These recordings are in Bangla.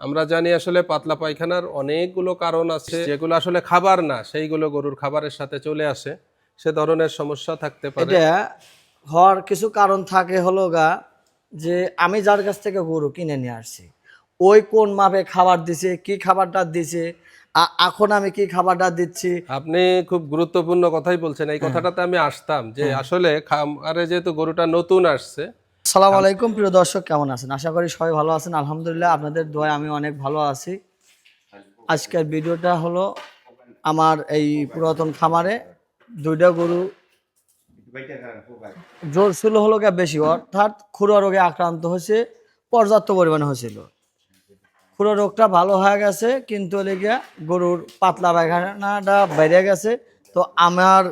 আমরা জানি আসলে পাতলা পায়খানার অনেকগুলো কারণ আছে। যেগুলো আসলে খাবার না সেইগুলো গরুর খাবারের সাথে চলে আসে। সে ধরনের সমস্যা থাকতে পারে। এটা হওয়ার কিছু কারণ থাকে হলো গা যে আমি যার কাছ থেকে গরু কিনে নিয়ে আসছি ওই কোন মাপে খাবার দিছে কি খাবারটা দিছে এখন আমি কি খাবারটা দিচ্ছি। আপনি খুব গুরুত্বপূর্ণ কথাই বলছেন। এই কথাটাতে আমি আসতাম যে আসলে খামারে যেহেতু গরুটা নতুন আসছে সালাম আলাইকুম প্রিয় দর্শক কেমন আছেন? আশা করি সবাই ভালো আছেন। আলহামদুলিল্লাহ আপনাদের দোয়ায় আমি অনেক ভালো আছি। আজকের ভিডিওটা হলো আমার এই পুরাতন খামারে দুইটা গরু জোর ছিল হলো গিয়ে বেশি অর্থাৎ খুরা রোগে আক্রান্ত হয়েছে পর্যাপ্ত পরিমাণে হয়েছিল। খুরা রোগটা ভালো হয়ে গেছে কিন্তু লেগে গরুর পাতলা পায়খানাটা বেড়ে গেছে। তো আমার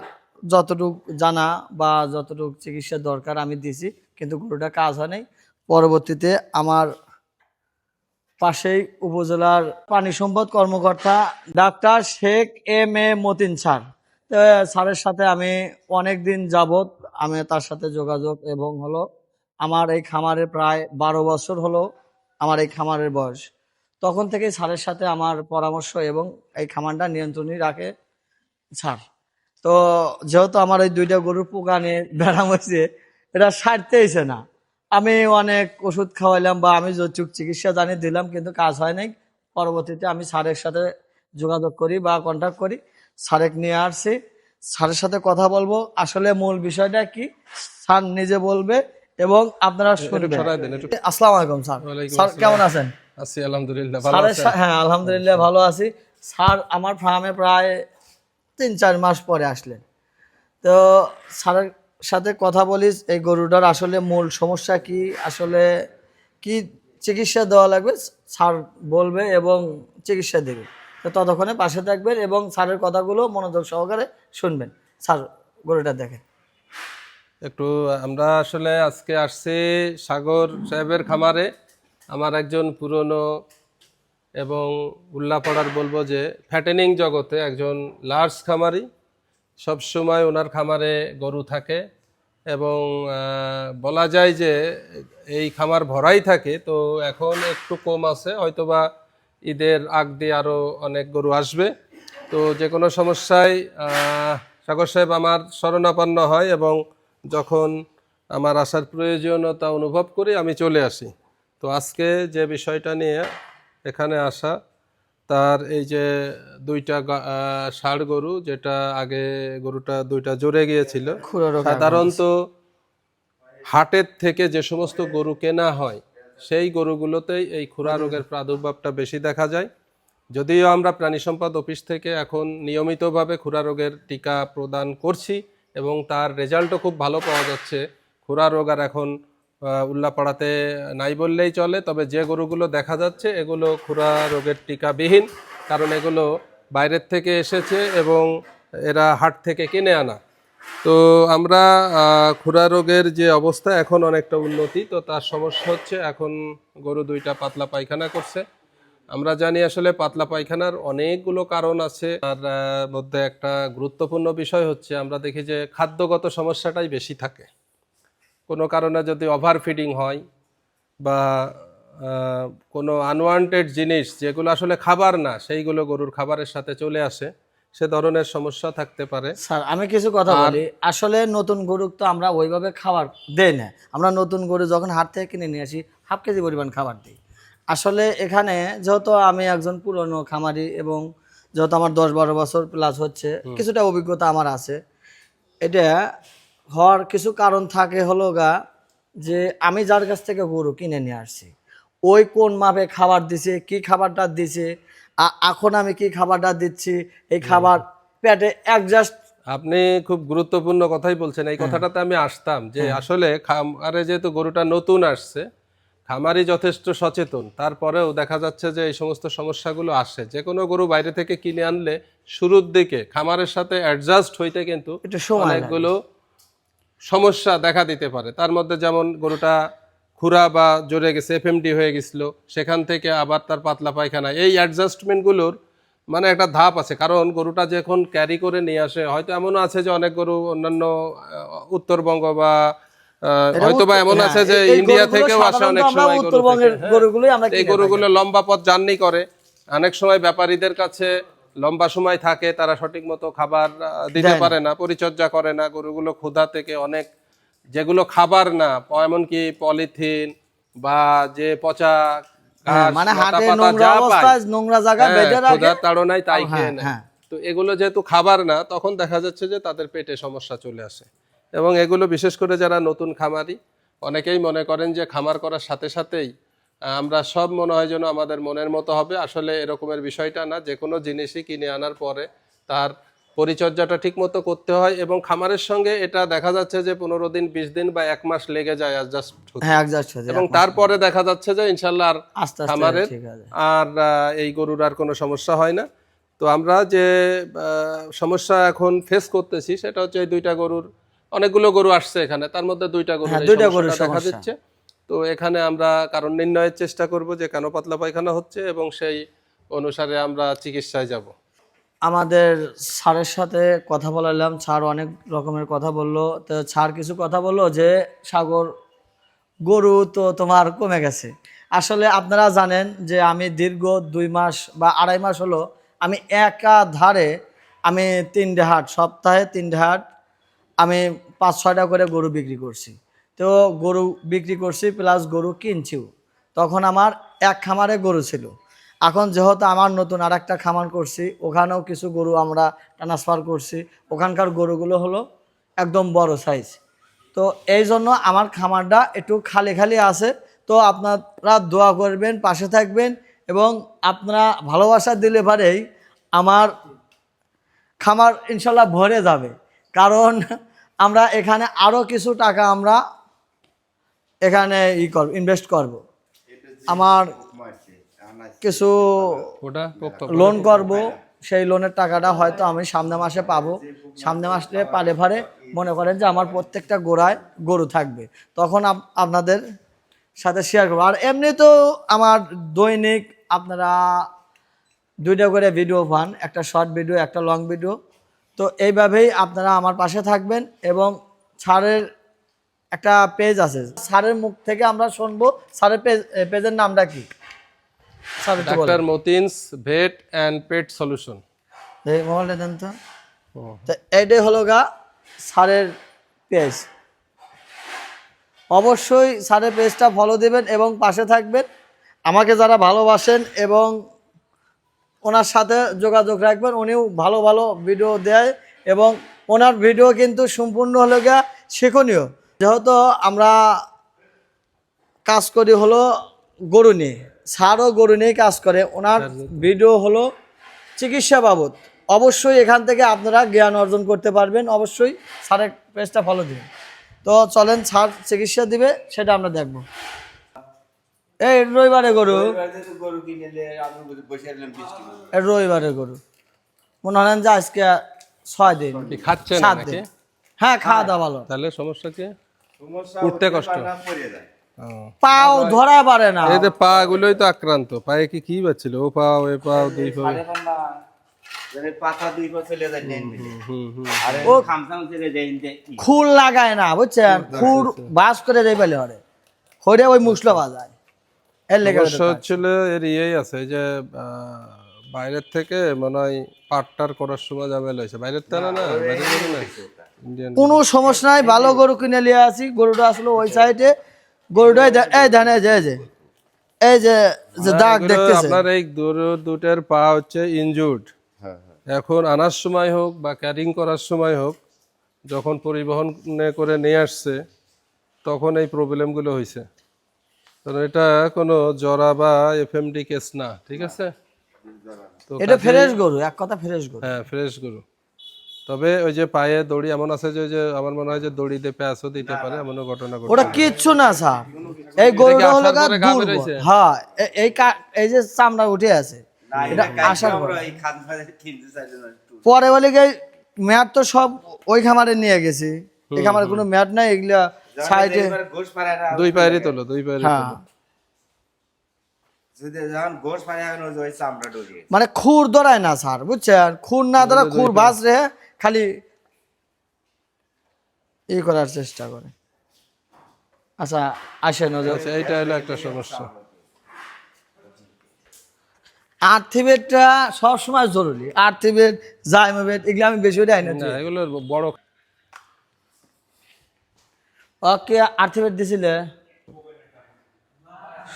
যতটুক জানা বা যতটুক চিকিৎসা দরকার আমি দিছি কিন্তু গরুটা কাজ হয় নাই। পরবর্তীতে আমার পাশেই উপজেলার পানি সম্পদ কর্মকর্তা doctor Sheikh M A Matin sir. স্যারের সাথে আমি অনেক দিন যাবত আমি তার সাথে যোগাযোগ এবং হলো আমার এই খামারে প্রায় বারো বছর হলো আমার এই খামারের বয়স। তখন থেকে স্যারের সাথে আমার পরামর্শ এবং এই খামারটা নিয়ন্ত্রণই রাখে স্যার। তো, যেহেতু আমার এই দুইটা গরুর পোকা নিয়ে ব্যারাম হয়েছে এটা সারতেইছে না। আমি অনেক ওষুধ খাওয়াইলাম বা আমি যৌতুক চিকিৎসা জানি দিলাম কিন্তু কাজ হয় নাই। পরবর্তীতে আমি স্যারের সাথে যোগাযোগ করি বা কন্ট্যাক্ট করি। স্যারেক নিয়ে আসছি। স্যারের সাথে কথা বলব। আসলে মূল বিষয়টা কি? স্যার নিজে বলবে এবং আপনারা শুনবেন আসসালামু আলাইকুম স্যার। স্যার কেমন আছেন? আছি আলহামদুলিল্লাহ স্যারের হ্যাঁ আলহামদুলিল্লাহ ভালো আছি। স্যার আমার ফার্মে প্রায় তিন চার মাস পরে আসলেন। তো স্যারের সাথে কথা বলিস, এই গরুটার আসলে মূল সমস্যা কি? আসলে কি চিকিৎসা দেওয়া লাগবে? স্যার বলবে এবং চিকিৎসা দেবে। তো ততক্ষণে পাশে থাকবেন এবং স্যারের কথাগুলো মনোযোগ সহকারে শুনবেন। স্যার, গরুটা দেখেন। একটু, আমরা আসলে আজকে আসছি সাগর সাহেবের খামারে। আমার একজন পুরনো এবং উল্লাপাড়ার বলব যে ফ্যাটেনিং জগতে একজন লার্জ খামারি। সবসময় ওনার খামারে গরু থাকে। এবং বলা যায় যে এই খামার ভরাই থাকে, তো এখন একটু কম আছে, হয়তোবা ঈদের আগ দিয়ে আরও অনেক গরু আসবে। তো যে কোনো সমস্যায় সাগর সাহেব আমার শরণাপন্ন হয় এবং যখন আমার আসার প্রয়োজনীয়তা অনুভব করি, আমি চলে আসি। তো আজকে যে বিষয়টা নিয়ে এখানে আসা তার এই যে দুইটা ষাঁড় গরু যেটা আগে গরুটা দুইটা জোরে গিয়েছিল সাধারণত হাটের থেকে যে সমস্ত গরু কেনা হয় সেই গরুগুলোতেই এই খুরা রোগের প্রাদুর্ভাবটা বেশি দেখা যায়। যদিও আমরা প্রাণী সম্পদ অফিস থেকে এখন নিয়মিতভাবে খুরা রোগের টিকা প্রদান করছি এবং তার রেজাল্টও খুব ভালো পাওয়া যাচ্ছে। খুরা রোগ আর এখন উল্লাপাড়াতে নাই বললেই চলে, তবে যে গরুগুলো দেখা যাচ্ছে এগুলো খুরা রোগের টিকাবিহীন, কারণ এগুলো বাইরের থেকে এসেছে এবং এরা হাট থেকে কিনে আনা। তো আমরা খুরা রোগের যে অবস্থা এখন অনেকটা উন্নতি, তো তার সমস্যা হচ্ছে এখন গরু দুইটা পাতলা পায়খানা করছে। আমরা জানি আসলে পাতলা পায়খানার অনেকগুলো কারণ আছে, তার মধ্যে একটা গুরুত্বপূর্ণ বিষয় হচ্ছে আমরা দেখি যে খাদ্যগত সমস্যাটাই বেশি থাকে। কোনো কারণে যদি ওভার ফিডিং হয় বা কোনো আনওয়ান্টেড জিনিস যেগুলো আসলে খাবার না সেইগুলো গরুর খাবারের সাথে চলে আসে সে ধরনের সমস্যা থাকতে পারে। স্যার আমি কিছু কথা বলি। আসলে নতুন গরু তো আমরা ওইভাবে খাবার দেই না। আমরা নতুন গরু যখন হাট থেকে কিনে নিয়ে আসি হাফ কেজি পরিমাণ খাবার দিই। আসলে এখানে যেহেতু আমি একজন পুরনো খামারি এবং যেহেতু আমার দশ বারো বছর প্লাস হচ্ছে কিছুটা অভিজ্ঞতা আমার আছে। এটা হওয়ার কিছু কারণ থাকে হলো গা যে আমি যার কাছ থেকে গরু কিনে নিয়ে আসছি ওই কোন মাপে খাবার দিছে কি খাবারটা দিছে এখন আমি কি খাবারটা দিচ্ছি এই খাবার পেটে অ্যাডজাস্ট আপনি খুব গুরুত্বপূর্ণ কথাই বলছেন এই কথাটাতে আমি আসতাম যে আসলে খামারে যেহেতু গরুটা নতুন আসছে খামারি যথেষ্ট সচেতন তারপরেও দেখা যাচ্ছে যে এই সমস্ত সমস্যাগুলো আসে যে কোনো গরু বাইরে থেকে কিনে আনলে শুরুর দিকে খামারের সাথে অ্যাডজাস্ট হইতে কিন্তু। অনেকগুলো সমস্যা দেখা দিতে পারে। তার মধ্যে যেমন গরুটা খুরা বা জোরে গেছে এফএমডি হয়ে গেছিল সেখান থেকে আবার তার পাতলা পায়খানা। এই অ্যাডজাস্টমেন্টগুলোর মানে একটা ধাপ আছে কারণ গরুটা যখন ক্যারি করে নিয়ে আসে হয়তো এমনও আছে যে অনেক গরু অন্যান্য উত্তরবঙ্গ বা হয়তো বা এমন আছে যে ইন্ডিয়া থেকেও আসে অনেক সময় এই গরুগুলো লম্বা পথ জার্নি করে। অনেক সময় ব্যাপারীদের কাছে লম্বা সময় থাকে তারা সঠিক মতো খাবার দিতে পারে না পরিচর্যা করে না গরুগুলো ক্ষুধা থেকে অনেক যেগুলো খাবার না এমনকি পলিথিন বা যে পচা হ্যাঁ, মানে হাটে নোংরা যা নোংরা জায়গা হ্যাঁ, বেঁধে রাখে। ক্ষুধার তাড়নায় তাই হ্যাঁ, খেয়ে নেয়। তো এগুলো যেহেতু খাবার না তখন দেখা যাচ্ছে যে তাদের পেটে সমস্যা চলে আসে। এবং এগুলো বিশেষ করে যারা নতুন খামারি অনেকেই মনে করেন যে খামার করার সাথে সাথেই আমরা সব মনে হয় যেন আমাদের মনের মতো হবে। আসলে এরকমের বিষয়টা না যে কোনো জিনিসই কিনে আনার পরে তার পরিচর্যাটা ঠিক মতো করতে হয় এবং খামারের সঙ্গে এটা দেখা যাচ্ছে যে পনেরো দিন বিশ দিন বা এক মাস লেগে যায় অ্যাডজাস্ট এবং তারপরে দেখা যাচ্ছে যে ইনশাল্লাহ আর খামারের আর এই গরুর আর কোনো সমস্যা হয় না। তো আমরা যে সমস্যা এখন ফেস করতেছি সেটা হচ্ছে এই দুইটা গরুর অনেকগুলো গরু আসছে এখানে তার মধ্যে দুইটা গরু হ্যাঁ, দেখা। দিচ্ছে। তো এখানে আমরা কারণ নির্ণয়ের চেষ্টা করব যে কেন পাতলা পায়খানা হচ্ছে এবং সেই অনুসারে আমরা চিকিৎসায় যাব। আমাদের স্যারের সাথে কথা বলালাম, স্যার অনেক রকমের কথা বলল। তো স্যার কিছু কথা বলল যে, সাগর, গরু তো তোমার কমে গেছে। আসলে আপনারা জানেন যে আমি দীর্ঘ দুই মাস বা আড়াই মাস হলো আমি একা ধারে আমি তিনটে হাট, সপ্তাহে তিনটে হাট আমি পাঁচ ছয়টা করে গরু বিক্রি করছি। তো গরু বিক্রি করছি প্লাস গরু কিনছিও। তখন আমার এক খামারে গরু ছিল। এখন যেহেতু আমার নতুন আর একটা খামার করছি, ওখানেও কিছু গরু আমরা ট্রান্সফার করছি। ওখানকার গরুগুলো হলো একদম বড় সাইজ তো এই জন্য আমার খামারটা একটু খালি খালি আছে। তো আপনারা দোয়া করবেন, পাশে থাকবেন এবং আপনারা ভালোবাসা দিলে পারেই আমার খামার ইনশাল্লাহ ভরে যাবে। কারণ আমরা এখানে আরও কিছু টাকা আমরা এখানে ই করব ইনভেস্ট করব। আমার কিছু লোন করব সেই লোনের টাকাটা হয়তো আমি সামনে মাসে পাবো। সামনে মাসে পালে ফারে মনে করেন যে আমার প্রত্যেকটা গোড়ায় গরু থাকবে। তখন আপনাদের সাথে শেয়ার করব। আর এমনি তো আমার দৈনিক আপনারা দুইটা করে ভিডিও পান একটা শর্ট ভিডিও একটা লং ভিডিও তো এইভাবেই আপনারা আমার পাশে থাকবেন এবং স্যারের একটা পেজ আছে। স্যারের মুখ থেকে আমরা শুনব স্যারের পেজ পেজের নামটা কি? Sir doctor Matin's vet and pet solution. এই মোবাইলটা দেন তো। এইটাই হলো গা স্যারের পেজ অবশ্যই স্যারের পেজটা ফলো দেবেন এবং পাশে থাকবেন। আমাকে যারা ভালোবাসেন এবং ওনার সাথে যোগাযোগ রাখবেন উনিও ভালো ভালো ভিডিও দেয় এবং ওনার ভিডিও কিন্তু সম্পূর্ণ হলো গিয়া শিক্ষণীয়। যেহেতু আমরা কাজ করি হলো গরু নিয়ে স্যারও গরু নিয়ে কাজ করে ওনার ভিডিও হলো চিকিৎসা বাবদ। অবশ্যই এখান থেকে আপনারা জ্ঞান অর্জন করতে পারবেন অবশ্যই স্যারের পেজটা ফলো দিন তো চলেন স্যার চিকিৎসা দিবে সেটা আমরা দেখব। এই রবিবারে গরু। রবিবারে গরু মনে হয় যে আজকে ছয় দিন সাত দিন। হ্যাঁ খাওয়া দাওয়া ভালো। তাহলে সমস্যা কি? উঠতে কষ্ট। পাও ধরা পারে না। এই যে পা গুলোই তো আক্রান্ত। পায়ে কি কি বাচ্ছিল ও পাও এ পাও দুই পাও। খুর লাগায় না বুঝছেন? খুর বাস করে পেলে হরে। হরে ওই মুসলো বাজায়। এর লেগে সমস্যা হচ্ছিল এর ইয়েই আছে যে বাইরের থেকে মনে হয় পাটটার করার সময় হয়েছে। বাইরের তো না বাইরের না। কোনো সমস্যা নাই ভালো গরু কিনে নিয়ে আসি। গরুটা আসলে ওই সাইডে গরুটাই এই ধান এই যে এই যে। দাগ দেখতেছে আপনার এই গরু দুটার পা হচ্ছে ইনজুর্ড হ্যাঁ এখন আনার সময় হোক বা ক্যারিং করার সময় হোক যখন পরিবহনে করে নিয়ে আসছে তখন এই প্রবলেমগুলো হয়েছে কারণ এটা কোনো জরা বা এফএমডি কেস না ঠিক আছে? এটা ফ্রেশ গরু এক কথা ফ্রেশ গরু। হ্যাঁ ফ্রেশ গরু। তবে ওই যে পায়ে দড়ি এমন আছে যে ওই যে আমার মনে হয় যে দড়িতে প্যাঁচও দিতে পারে এমনও ঘটনা ঘটে। ওটা কিচ্ছু না স্যার। এই গরুটা হলো গা পরে দুর্বল। হ্যাঁ এই এই যে চামড়া উঠে আছে এটা আসার পরে। এই খান কিনতে চাইলে না পরে বলে গিয়ে ম্যাট তো সব ওই খামারে নিয়ে গেছি। এই খামারে কোনো ম্যাট নাই এগুলা সাইডে গোশ পারে না দুই পায়েরই তোলো দুই পায়েরই হ্যাঁ। তোলো। মানে খুর ধরায় না স্যার বুঝছেন? খুর না ধরা খুর বাস রে খালি ই করার চেষ্টা করে। আচ্ছা আসেন আচ্ছা এইটা হলো একটা সমস্যা। আর্থিবেটটা সবসময় জরুরি। আর্থিবেট জাইমোবেট এগুলো আমি বেশি দেয় না এগুলো বড়। ওকে আর্থিবেট দিছিলে?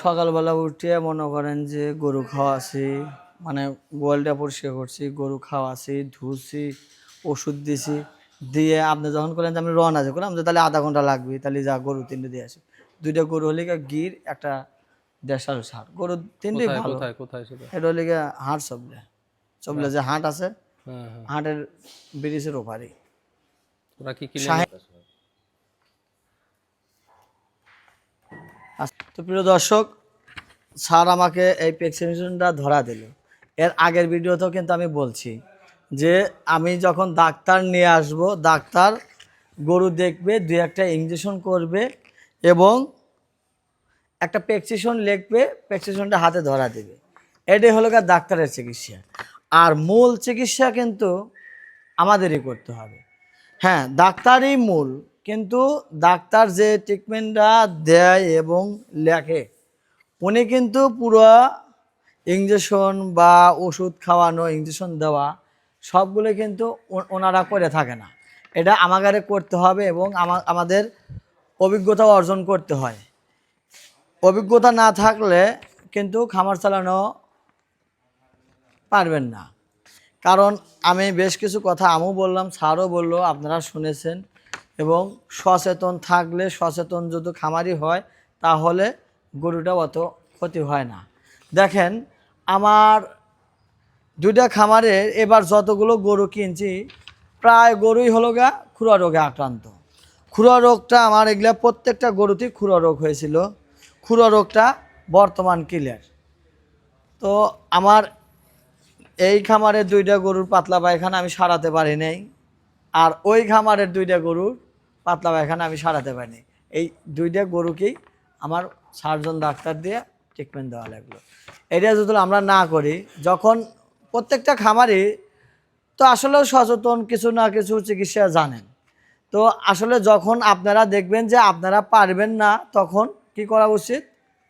সকালবেলা উঠে মনে করেন যে গরু খাওয়াছি মানে গোয়ালটা পরিষ্কার করছি গরু খাওয়াছি ধুছি ওষুধ দিছি দিয়ে আপনি যখন করলেন যে আমি রওনা যে করলাম যে তাহলে আধা ঘণ্টা লাগবে তাহলে যা গরু তিনটে দিয়ে আসি। দুইটা গরু হলে গিয়ে গির একটা দেড়শাল সার গরু কোথায় ভালো। এটা হলে গিয়ে হাট সবলে সবলে যে হাট আছে হ্যাঁ হ্যাঁ। হাটের ব্রিজের ওপারে ওরা কি আচ্ছা, তো প্রিয় দর্শক স্যার আমাকে এই প্রেসক্রিপশনটা ধরা দিল। এর আগের ভিডিওতেও কিন্তু আমি বলছি যে আমি যখন ডাক্তার নিয়ে আসব, ডাক্তার গরু দেখবে, দুই একটা ইঞ্জেকশন করবে এবং একটা প্রেসক্রিপশন লিখবে প্রেসক্রিপশনটা হাতে ধরা দেবে। এটাই হলো গিয়ে ডাক্তারের চিকিৎসা। আর মূল চিকিৎসা কিন্তু আমাদেরই করতে হবে। হ্যাঁ ডাক্তারই মূল, কিন্তু ডাক্তার যে ট্রিটমেন্টটা দেয় এবং লেখে, উনি কিন্তু পুরো ইঞ্জেকশন বা ওষুধ খাওয়ানো ইঞ্জেকশন দেওয়া সবগুলো কিন্তু ওনারা করে থাকে না। এটা আমাদের করতে হবে এবং আমাদের অভিজ্ঞতা অর্জন করতে হয়। অভিজ্ঞতা না থাকলে কিন্তু খামার চালানো পারবেন না। কারণ আমি বেশ কিছু কথা আমিও বললাম, স্যারও বলল, আপনারা শুনেছেন এবং সচেতন থাকলে, সচেতন যদি খামারি হয়, তাহলে গরুটা অত ক্ষতি হয় না। দেখেন, আমার দুইটা খামারের এবার যতগুলো গরু কিনছি, প্রায় গরুই হলো গা খুরা রোগে আক্রান্ত। খুরা রোগটা আমার এগুলা প্রত্যেকটা গরুতেই খুরা রোগ হয়েছিল। খুরা রোগটা বর্তমান ক্লিয়ার তো আমার এই খামারের দুইটা গরুর পাতলা পায়খানা আমি সারাতে পারি নাই, আর ওই খামারের দুইটা গরুর পাতলা পায়খানা আমি সারাতে পারিনি এই দুইটা গরুকেই আমার সার্জন ডাক্তার দিয়ে ট্রিটমেন্ট দেওয়া লাগল। এটা যদি আমরা না করি, যখন প্রত্যেকটা খামারই তো আসলেও সচেতন কিছু না কিছু চিকিৎসা জানেন। তো আসলে যখন আপনারা দেখবেন যে আপনারা পারবেন না, তখন কি করা উচিত?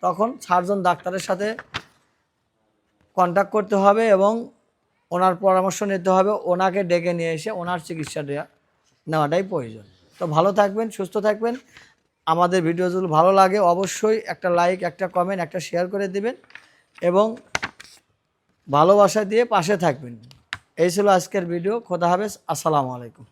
তখন সার্জন ডাক্তারের সাথে কন্ট্যাক্ট করতে হবে এবং ওনার পরামর্শ নিতে হবে, ওনাকে ডেকে নিয়ে এসে ওনার চিকিৎসাটা নেওয়াটাই প্রয়োজন। তো ভালো থাকবেন, সুস্থ থাকবেন। আমাদের ভিডিও ভালো লাগে, অবশ্যই একটা লাইক একটা কমেন্ট একটা শেয়ার করে দিবেন এবং ভালোবাসা দিয়ে পাশে থাকবেন। এই ছিল আজকের ভিডিও। খোদা হাফেজ। আসসালামু আলাইকুম।